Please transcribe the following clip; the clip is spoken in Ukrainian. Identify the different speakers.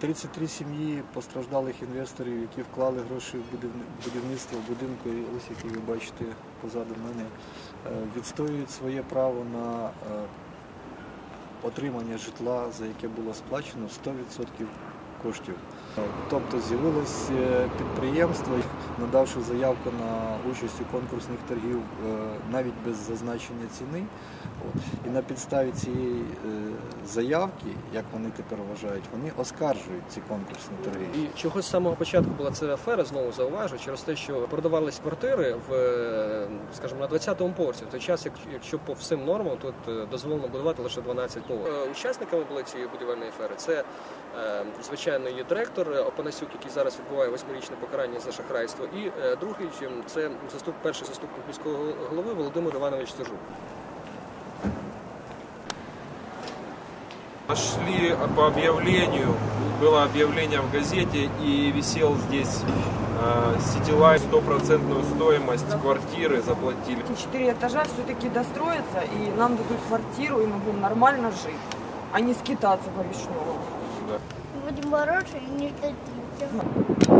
Speaker 1: 33 сім'ї постраждалих інвесторів, які вклали гроші в будівництво будинку, ось який ви бачите позаду мене, е, відстоюють своє право на е, отримання житла, за яке було сплачено 100% коштів. Тобто з'явилось е, підприємство, надавши заявку на участь у конкурсних торгів е, навіть без зазначення ціни. І на підставі цієї е, заявки, як вони тепер вважають, вони оскаржують ці конкурсні торги.
Speaker 2: І чогось з самого початку була ця афера, знову зауважу, через те, що продавались квартири в, скажімо, на 20-му поверсі. В той час, якщо по всім нормам тут дозволено будувати лише 12 поверхів. Учасниками були цієї будівельної афери. Це е, звичайно її директор е, Опанасюк, який зараз відбуває восьмирічне покарання за шахрайство, і е, другий чим це заступ, перший заступник міського голови Володимир Іванович Цежук.
Speaker 3: Шли по объявлению, было объявление в газете и висел здесь э, Ситилайн, стопроцентную стоимость квартиры заплатили.
Speaker 4: Эти четыре этажа все-таки достроятся, и нам дадут квартиру, и мы будем нормально жить, а не скитаться по Вишневому.
Speaker 3: Да.
Speaker 5: Будем бороться и не дадите.